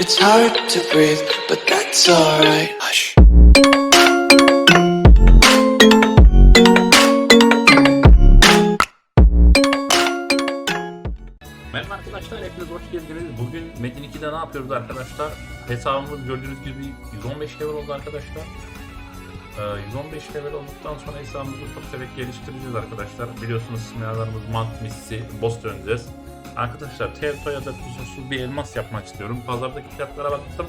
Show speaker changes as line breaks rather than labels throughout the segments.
It's hard to breathe, but that's alright. Hush.
Merhaba arkadaşlar, hepiniz hoş geldiniz. Bugün Metin 2'de ne yapıyoruz arkadaşlar? Hesabımız gördüğünüz gibi 115 level oldu arkadaşlar. Ee, 115 level olduktan sonra hesabımızı ufak tefek geliştireceğiz arkadaşlar. Biliyorsunuz simyalarımız Mant, Missi, Boss döneceğiz. Arkadaşlar Terto ya da kusursuz bir elmas yapmak istiyorum. Pazardaki fiyatlara baktım.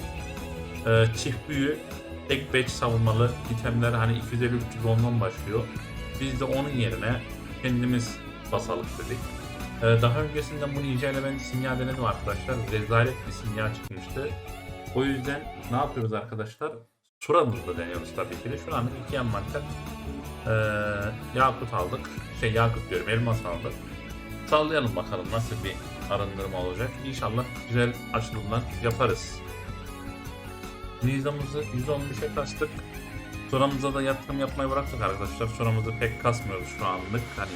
Ee, çift büyü, tek batch savunmalı itemler hani 250-300 ondan başlıyor. Biz de onun yerine kendimiz basalım dedik. Ee, daha öncesinde bu Ninja ile ben simya denedim arkadaşlar. Rezalet bir simya çıkmıştı. O yüzden ne yapıyoruz arkadaşlar? Suramızda deniyoruz tabii ki de. Şu an iki envanter ee, yakut aldık. Şey yakut diyorum elmas aldık. Sallayalım bakalım nasıl bir arındırma olacak. İnşallah güzel açılımlar yaparız. Nizamızı 115'e kastık. Suramıza da yatırım yapmayı bıraktık arkadaşlar. Suramızı pek kasmıyoruz şu anlık. Hani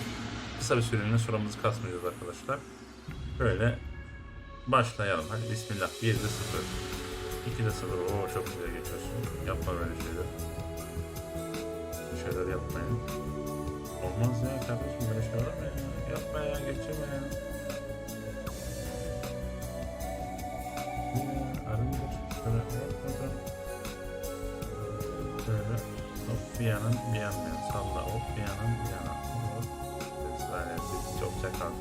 kısa bir süreliğine suramızı kasmayacağız arkadaşlar. Böyle başlayalım. Hadi bismillah. 1'de 0. 2'de 0. Oo çok güzel geçiyorsun. Yapma böyle şeyler. Bir şeyler yapmayın. Olmaz ya kardeşim böyle şey olur mu ya? Yapma ya geçeme ya. Ya, Arındır. Şöyle yapmadan. Şöyle. Hop bir yanın bir yandan salla. Hop bir yanın bir yana. Hop. Efsanesi çok çakal.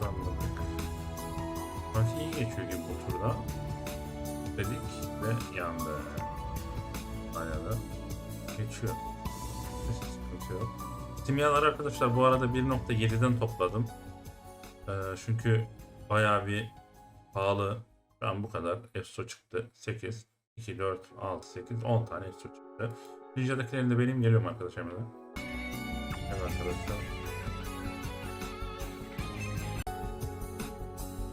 Salladık. Sanki iyi geçiyor gibi bu turda. Dedik ve yandı. Bayağı da geçiyor. Hiç sıkıntı yok. Simyalar arkadaşlar bu arada 1.7'den topladım. Ee, çünkü bayağı bir pahalı. Şu an bu kadar EFSO çıktı. 8, 2, 4, 6, 8, 10 tane EFSO çıktı. Ninja'dakilerin de benim geliyorum arkadaşlar hemen. Evet arkadaşlar.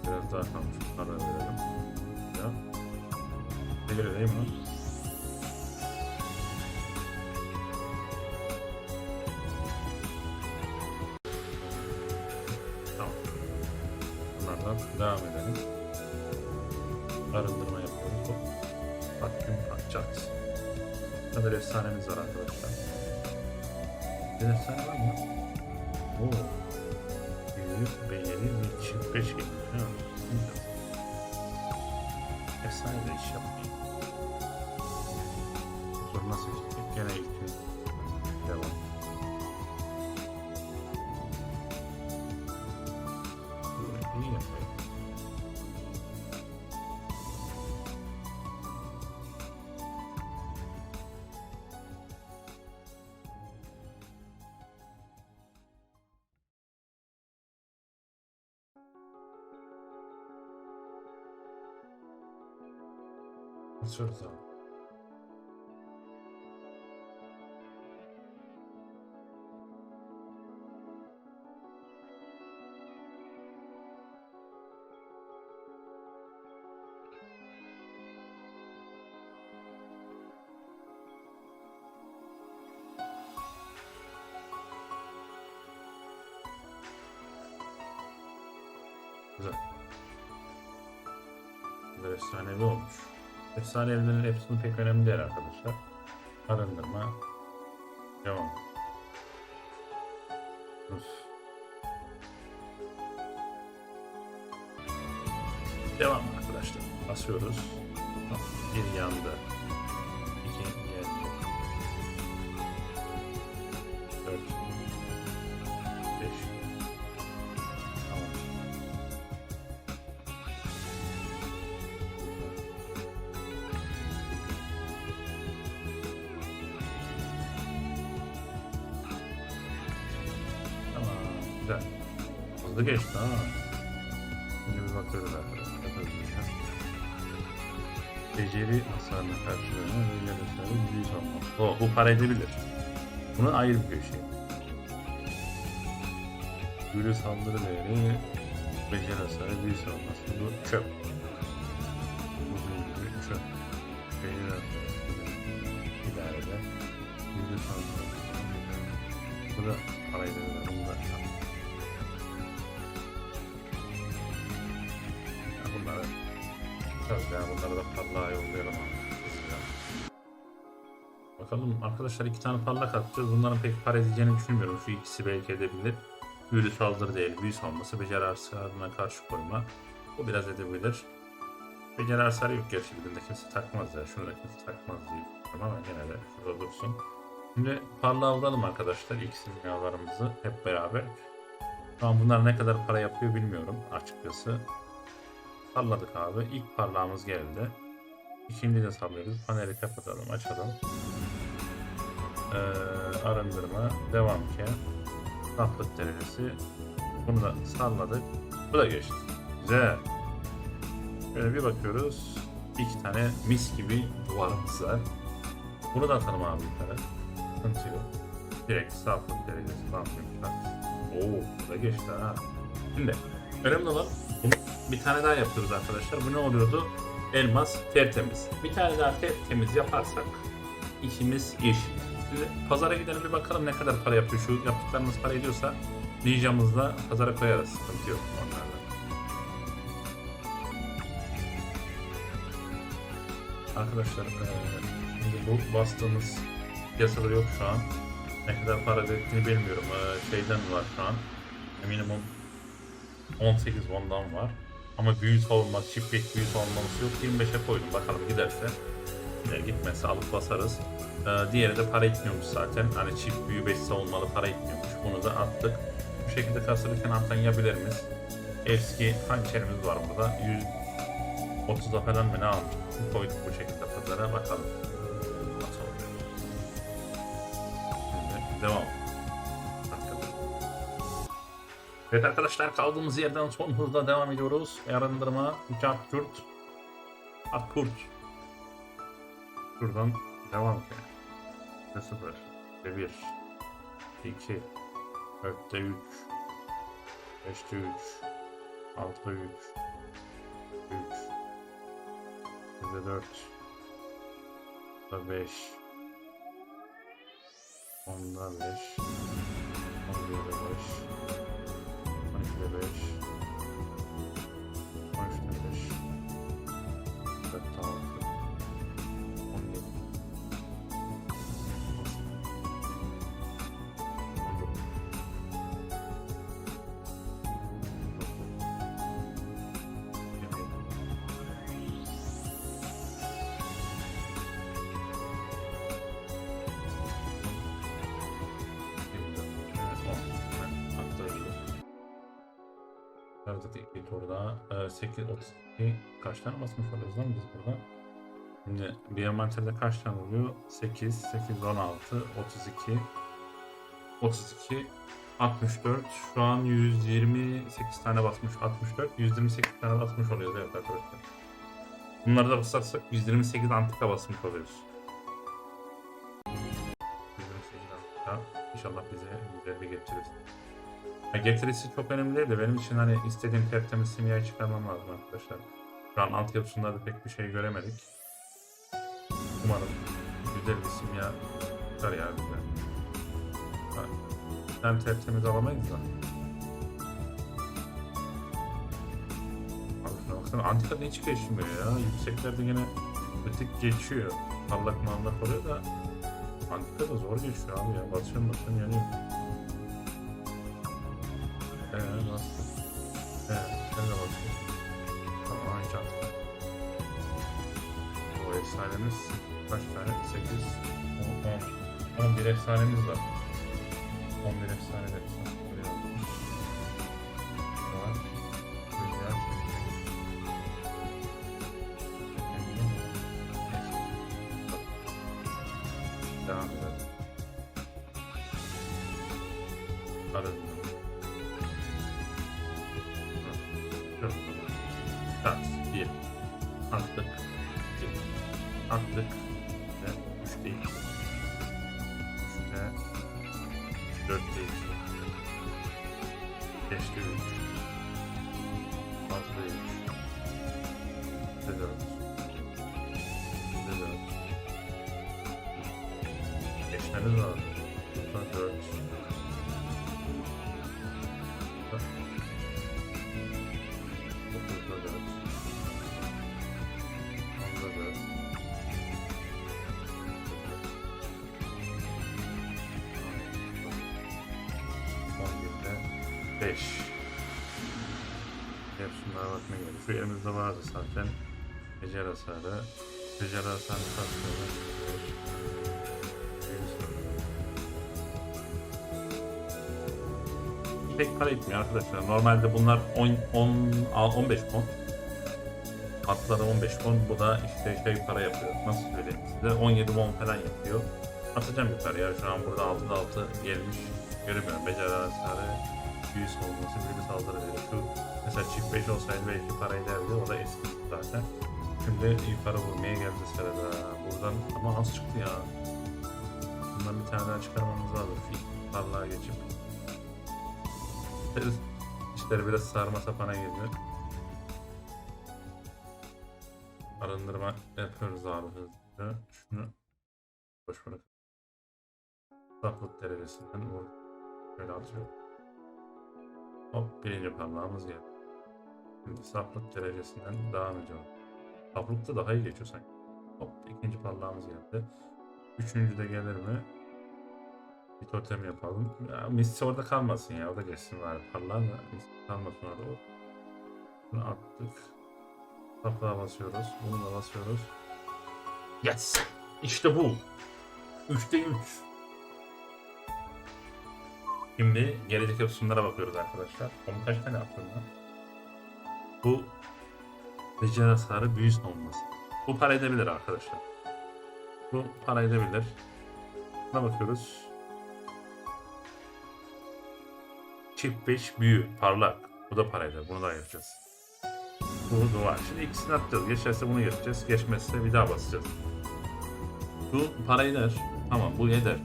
Biraz daha kalmış. Para verelim. Ya. Gelir değil mi? Devam edelim. Arındırma yapıyoruz. Hop. Takvim atacağız. Bu kadar efsanemiz var arkadaşlar. Bir efsane var mı? Oo. Büyük beğeni bir çift beş güzel. Efsane de iş yapmayın. Sonra nasıl gidecek? Gene ilk gün. Basıyoruz abi. Güzel. Güzel efsanevi olmuş. Efsane evlerin hepsinin pek önemli değil arkadaşlar. Arındırma. Devam. Uf. Devam arkadaşlar. Basıyoruz. Bir yandı. Hızlı geçti ha. Şimdi bir bakıyoruz arkadaşlar. Hızlıca. Beceri hasarına karşılığını ve yer hasarı büyük olmak. O, bu para edebilir. Bunu ayrı bir şey. Gülü saldırı değeri beceri hasarı büyük olması. Bu çöp. Biraz ya bunları da parlağa yollayalım. Bakalım arkadaşlar iki tane parlak atacağız. Bunların pek para edeceğini düşünmüyorum. Şu ikisi belki edebilir. Büyülü saldırı değil, büyü salması, beceri hasarına karşı koyma. Bu biraz edebilir. Beceri hasarı yok gerçi birinde kimse takmaz ya. Şunu da kimse takmaz diye ama gene de şurada dursun. Şimdi parlağa vuralım arkadaşlar ilk simyalarımızı hep beraber. An bunlar ne kadar para yapıyor bilmiyorum açıkçası. Salladık abi. İlk parlağımız geldi. İkinci de sallıyoruz. Paneli kapatalım, açalım. Ee, arındırma, devam ki. Saflık derecesi. Bunu da salladık. Bu da geçti. Güzel. Şöyle bir bakıyoruz. İki tane mis gibi duvarımız var. Bunu da atalım abi yukarı. Sıkıntı yok. Direkt saflık derecesi falan. Oo, bu da geçti ha. Şimdi önemli olan bir tane daha yapıyoruz arkadaşlar. Bu ne oluyordu? Elmas tertemiz. Bir tane daha tertemiz yaparsak işimiz iş. Şimdi pazara gidelim bir bakalım ne kadar para yapıyor. Şu yaptıklarımız para ediyorsa ninjamızla pazara koyarız. Sıkıntı yok onlarla. Arkadaşlar şimdi bu bastığımız piyasada yok şu an. Ne kadar para ettiğini bilmiyorum. Şeyden var şu an. Minimum 18 ondan var. Ama büyü savunması, çift pek büyü savunması yok. 25'e koydum bakalım giderse. Yine gitmezse alıp basarız. Ee, diğeri de para etmiyormuş zaten. Hani çift büyü 5 savunmalı para etmiyormuş. Bunu da attık. Bu şekilde kasılırken alttan yiyebiliriz. Eski hançerimiz var burada. 130'a falan mı ne almıştık? Koyduk bu şekilde pazara bakalım. Nasıl oluyor? Şimdi devam. Evet arkadaşlar kaldığımız yerden son hızla devam ediyoruz. Arındırma, Cart Kürt, At Kurt. Şuradan devam ki. 0, 1, 2, 4'te 3, 5'te 3, 6'da 3, 3, 7'de 4, 10'da 5, 10'da 5, 11'de 5, 12'de 5, 13'te 5, 14'te 6, Artık iki turda 8 32 kaç tane basmış oluyoruz lan biz burada? Şimdi bir envanterde kaç tane oluyor? 8, 8, 16, 32, 32, 64. Şu an 128 tane basmış. 64, 128 tane basmış oluyoruz evet arkadaşlar. Bunları da basarsak 128 antika basmış oluyoruz. 128 antika. İnşallah bize güzel bir getirir. Ya getirisi çok önemli değil de benim için hani istediğim tertemiz simyayı çıkarmam lazım arkadaşlar. Şu an altyapısında da pek bir şey göremedik. Umarım güzel bir simya çıkar ya. Ha, Hem tertemiz alamayız da. Abi baksana antika ne hiç geçmiyor ya. Yükseklerde yine tık geçiyor. Parlak mallak oluyor da antika da zor geçiyor abi ya. Basıyorum basıyorum yanıyor. Evet, sen de bakayım. Tamam, atma. O efsanemiz kaç tane? 8, 10, 10. 11 efsanemiz var. 11 efsane de buraya 5. Hep şunlara bakmaya gerek. Şu elimizde vardı zaten. Becer hasarı. Becer hasarı katlıyorum. Pek para etmiyor arkadaşlar. Normalde bunlar 10, 10, 15 pon. Atları 15 pon. Bu da işte şey para yapıyor. Nasıl söyleyeyim size? 17 pon falan yapıyor. Atacağım yukarıya. Şu an burada 6'da 6 gelmiş. Göremiyorum. Becer hasarı. Büyü savunması, büyülü saldırı veriyor. Şu mesela çift 5 olsaydı belki para ederdi. O da eski zaten. Şimdi yukarı vurmaya geldi sırada. Buradan ama az çıktı ya. Bundan bir tane daha çıkarmamız lazım. Tarlaya geçip. İşleri biraz sarma sapana geliyor. Arındırma yapıyoruz abi hızlıca. Şunu boş bırak. Saplık derecesinden vur. Şöyle atıyorum. Hop birinci parmağımız geldi. Şimdi saplık derecesinden devam ediyorum. Saplıkta daha iyi geçiyor sanki. Hop ikinci parmağımız geldi. Üçüncü de gelir mi? Bir totem yapalım. Ya, Missi orada kalmasın ya. Orada geçsin var. Parlar da Missi kalmasın orada. Bunu attık. Saplığa basıyoruz. Bunu da basıyoruz. Yes! İşte bu. 3'te 3. Şimdi gelecek opsiyonlara bakıyoruz arkadaşlar. Onu kaç tane attım lan? Bu Beceri hasarı büyü savunması. Bu para edebilir arkadaşlar. Bu para edebilir. Buna bakıyoruz. Çift 5 büyü parlak. Bu da para eder. Bunu da yapacağız. Bu da var. Şimdi ikisini atacağız. Geçerse bunu geçeceğiz. Geçmezse bir daha basacağız. Bu para eder. Tamam bu eder.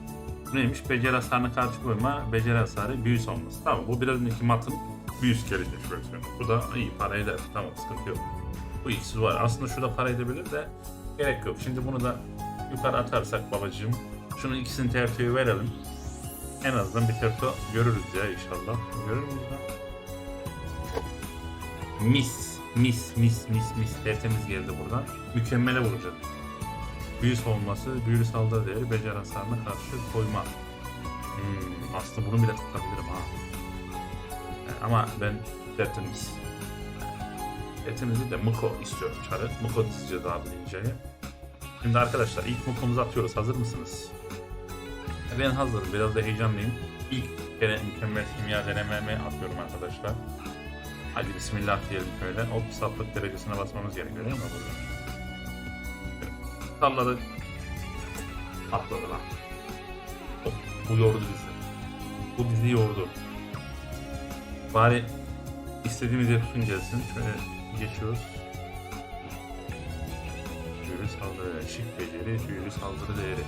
Neymiş? Beceri hasarına karşı koyma, beceri hasarı büyü savunması. Tamam bu biraz önceki matın büyüsü gelişmiş versiyonu. Bu da iyi para eder. Tamam sıkıntı yok. Bu ikisi var. Aslında şurada para edebilir de gerek yok. Şimdi bunu da yukarı atarsak babacığım. Şunun ikisini tertiye verelim. En azından bir terto görürüz ya inşallah. Görür müyüz lan? Mis, mis, mis, mis, mis. Tertemiz geldi buradan. Mükemmele vuracağız. Büyü savunması, büyülü saldırı değeri, beceri hasarına karşı koyma. Hmm, aslında bunu bile tutabilirim ha. Ama ben tertemiz. Etimizi de Muko istiyorum çarı. Muko dizeceğiz abi ninja'yı. Şimdi arkadaşlar ilk Muko'muzu atıyoruz. Hazır mısınız? E, Ben hazırım. Biraz da heyecanlıyım. İlk kere mükemmel kimya denememi atıyorum arkadaşlar. Hadi bismillah diyelim şöyle. Hop saflık derecesine basmamız gerekiyor değil mi burada? Salladı. Atladı lan. Bu yordu bizi. Bu bizi yordu. Bari istediğimiz yapısın gelsin. Şöyle geçiyoruz. Büyülü saldırı, şık beceri, büyülü saldırı değeri.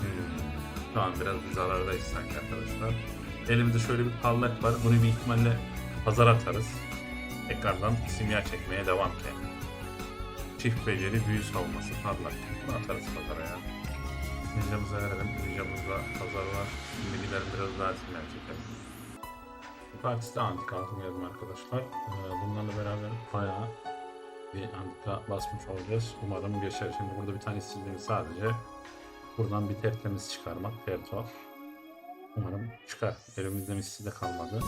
Hmm. Şu an biraz bir zarardayız sanki arkadaşlar. Elimizde şöyle bir parlak var. Bunu bir ihtimalle pazar atarız. Tekrardan simya çekmeye devam ki. Çift beceri, büyü savunması, parlak. Bunu atarız pazara ya. Ninjamıza verelim. Ninjamızda pazar var. Şimdi gidelim biraz daha simya çekelim. Partisi de antika atmayalım arkadaşlar. Ee, Bunlarla beraber bayağı bir antika basmış olacağız. Umarım geçer. Şimdi burada bir tane istediğimiz sadece buradan bir tertemiz çıkarmak. Terto. Umarım çıkar. Elimizde misli de kalmadı.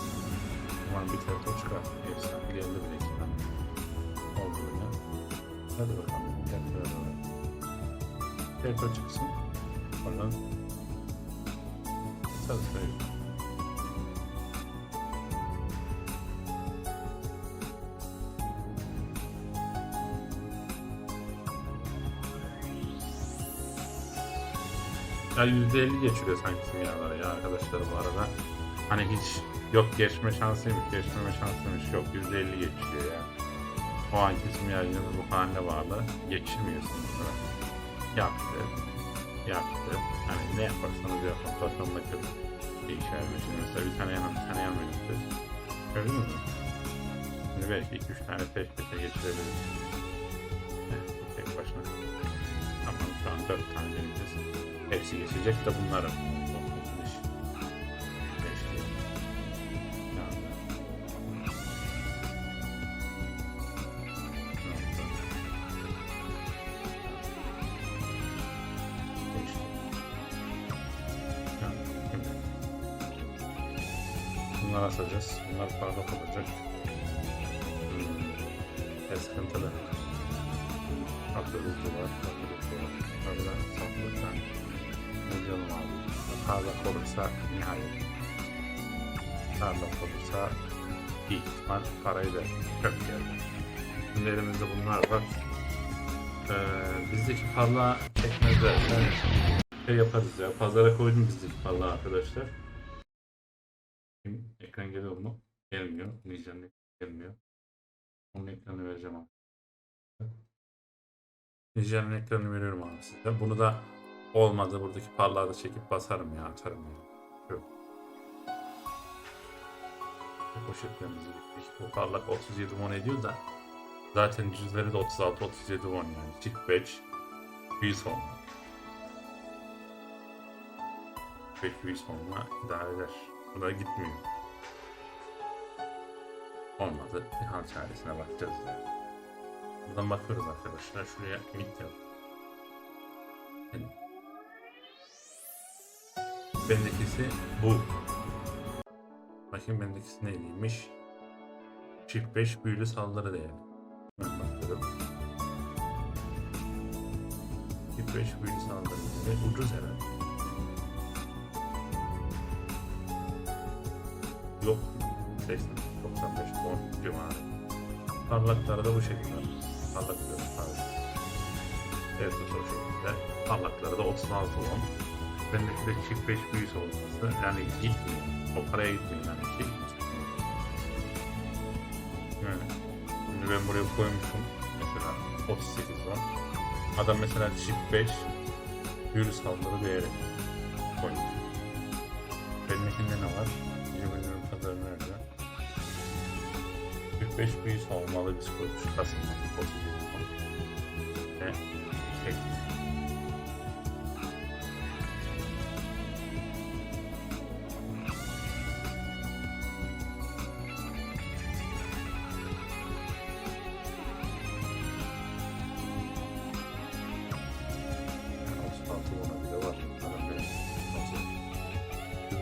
Umarım bir terto çıkar. Efsane geldi bile tane. Oldu bile. Hadi bakalım. Terto bakalım. Terto çıksın. Oradan çalışmayalım. Ya %50 geçiriyor sanki simyaları ya arkadaşlar bu arada. Hani hiç yok geçme şansıymış, geçmeme şansıymış yok. %50 geçiyor ya. O anki yine bu haline bağlı. Geçirmiyorsun bunu. Yaptı. Yaptı. Hani ne yaparsanız yapın. Toplamdaki bir işe vermiş. Mesela bir tane yanım, bir tane yaptı. Gördünüz mü? Şimdi belki 2-3 tane peş peşe geçirebiliriz. Tek başına. Tamam şu an 4 tane deneyeceğiz. Hepsi geçecek de bunların. Parlak olacak. Hmm. E, sıkıntılı. Duvar. Atıyoruz duvar. Böyle saflıkta. Ne diyorum abi? Parlak olursa nihayet. Parlak olursa büyük ihtimal parayı da kök geldi. Şimdi elimizde bunlar var. Ee, bizdeki parlağı çekmezler. Yani şey yaparız ya. Pazara koydum bizdeki parlağı arkadaşlar. Ekran geliyor mu? Gelmiyor. Nijenin gelmiyor. Onun ekranı vereceğim abi. Nijenin ekranını veriyorum abi size. Bunu da olmadı. Buradaki parlağı da çekip basarım ya. Atarım ya. Yok. Poşetlerimizi gittik. Bu parlak 37 won ediyor da zaten cüzleri de 36-37 won yani. Chick batch 100 won. Peki 100 won'la idare eder. Bu gitmiyor. Olmadı. Bir hal çaresine bakacağız yani. Buradan bakıyoruz arkadaşlar. Şuraya mit yap. Bendekisi bu. Bakayım bendekisi neyliymiş? Çift 5 büyülü saldırı değeri. Ben bakıyorum. Çift 5 büyülü saldırı değeri. Ucuz herhalde. Yok. 80, 95, 10 civarı. Parlakları da bu şekilde. Parlak diyorum abi. Evet bu şekilde. Parlakları da 36 won. Bendeki de çift 5 büyüsü olması yani gitmiyor. O paraya gitmiyor yani ki. Yani. Şimdi ben buraya koymuşum. Mesela 38 var. Adam mesela çift 5 büyülü saldırı değeri koymuş. Benimkinde ne var? 45 büyü savunmalı psikolojik kasılma pozisyon ve tek.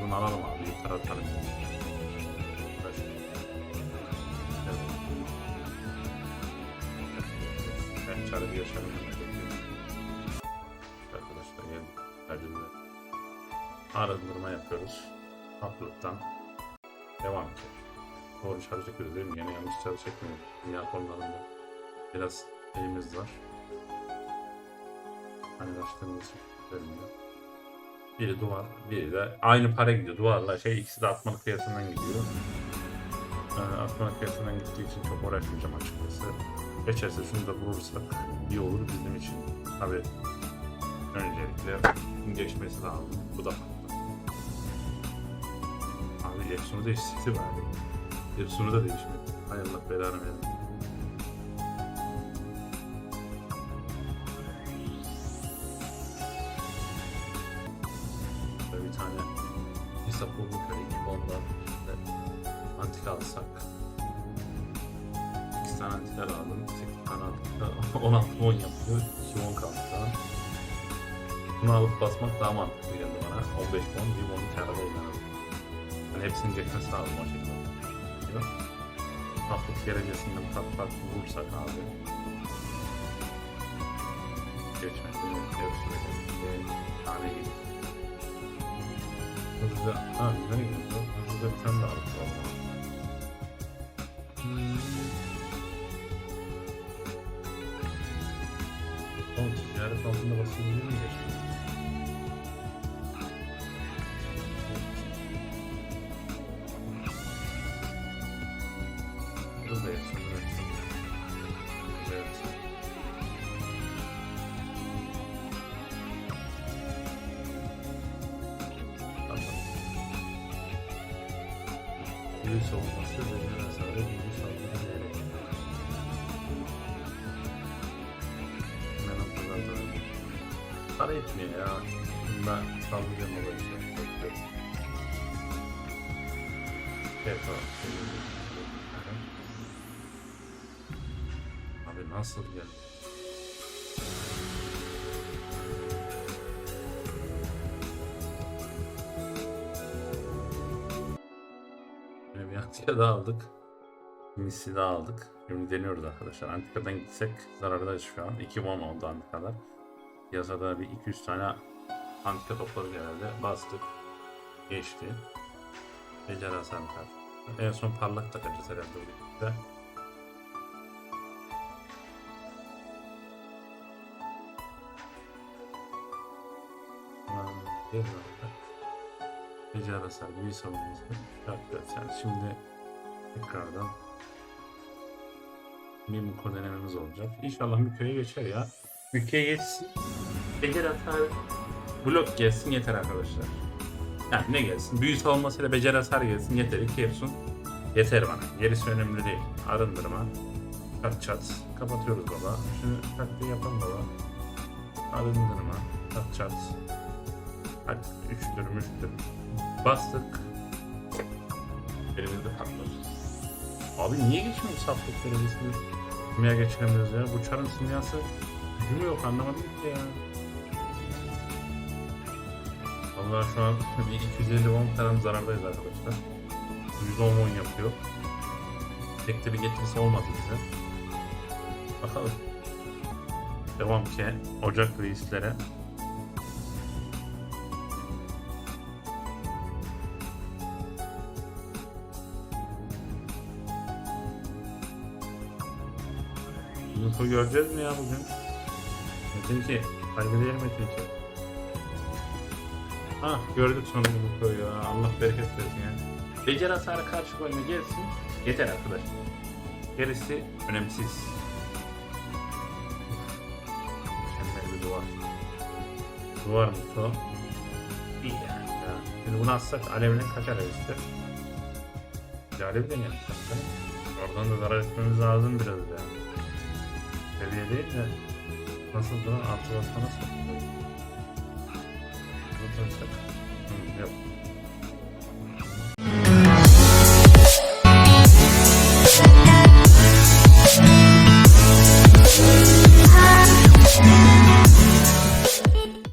Bunlar alalım abi, yukarı atalım. Çare bir. Arkadaşlar. Hadi bir arındırma yapıyoruz. Haflıktan devam edeceğiz. Doğru şarj yapıyoruz değil mi? Yine yanlış şarj çekmiyoruz. Dünya konularında biraz elimiz var. Hani başladığımız görünüyor. Biri duvar, biri de aynı para gidiyor. Duvarla şey ikisi de atmalık kıyasından gidiyor. Ee, atmalık kıyasından gittiği için çok uğraşmayacağım açıkçası. Geçerse şunu da vurursak iyi olur bizim için. Tabi öncelikle geçmesi lazım. Bu da farklı. Abi Epson'u değiştirdi bari. Epson'u da değişmedi. Hay Allah belanı versin. Bunu alıp basmak daha mantıklı geldi bana. 15 won, 1 won kâra değil yani. Yani hepsini geçmesi lazım o şekilde. Diyor. Haftalık derecesinde bu kat farklı vurursak abi. Geçmesi ev sürekli tane gibi. Hızlı, ha nereye gidiyor? Hızlı bir tane var. Hmm. Oğlum ticaret altında basılabilir mi Virüs olması ve hasarı virüs almaya gerek. Ben hatırladım. Para etmiyor ya. Bunda sallayacağım olayı. Bekle. Evet abi. Nasıl ya? Antika da aldık. Misli de aldık. Şimdi deniyoruz arkadaşlar. Antika'dan gitsek zarardayız şu an. 2 won oldu Antika'lar. Piyasada bir 200 tane Antika topladık herhalde. Bastık. Geçti. Beceri hasar kar. En son parlak takacağız herhalde birlikte. Büyü savunması. Yapacağız yani. Şimdi tekrardan bir Muko denememiz olacak. İnşallah Müko'ya geçer ya. Müko'ya geçsin. Beceri hasar blok gelsin yeter arkadaşlar. Yani ne gelsin? Büyü savunmasıyla beceri hasar gelsin yeter. İki Epson yeter bana. Gerisi önemli değil. Arındırma. Çat çat. Kapatıyoruz baba. Şunu taktiği yapalım baba. Arındırma. Çat çat. Hadi üçtür müştür. Bastık. Elimizde patladı. Abi niye geçmiyor saflık derecesini? Simya geçiremiyoruz ya. Bu çarın simyası gücü mü yok anlamadım ki ya. Vallahi şu an bir 250 won falan zarardayız arkadaşlar. 110 won yapıyor. Tek de bir getirisi olmadı bize. Bakalım. Devam ki Ocak reislere. Yusuf'u göreceğiz mi ya bugün? Metin 2. Kaybediyor Metin 2. Ah gördük sonunda Yusuf'u ya. Allah bereket versin ya. Beceri hasarı karşı koyma gelsin. Yeter arkadaşlar. Gerisi önemsiz. Mükemmel bir duvar. Duvar mı o? İyi yani. Ya. Şimdi bunu atsak alevle kaçar işte. Bir alev bakalım. Oradan da zarar etmemiz lazım biraz ya. Seviye değil de nasıl da altı basma nasıl? Bunu tanıştık. Yok.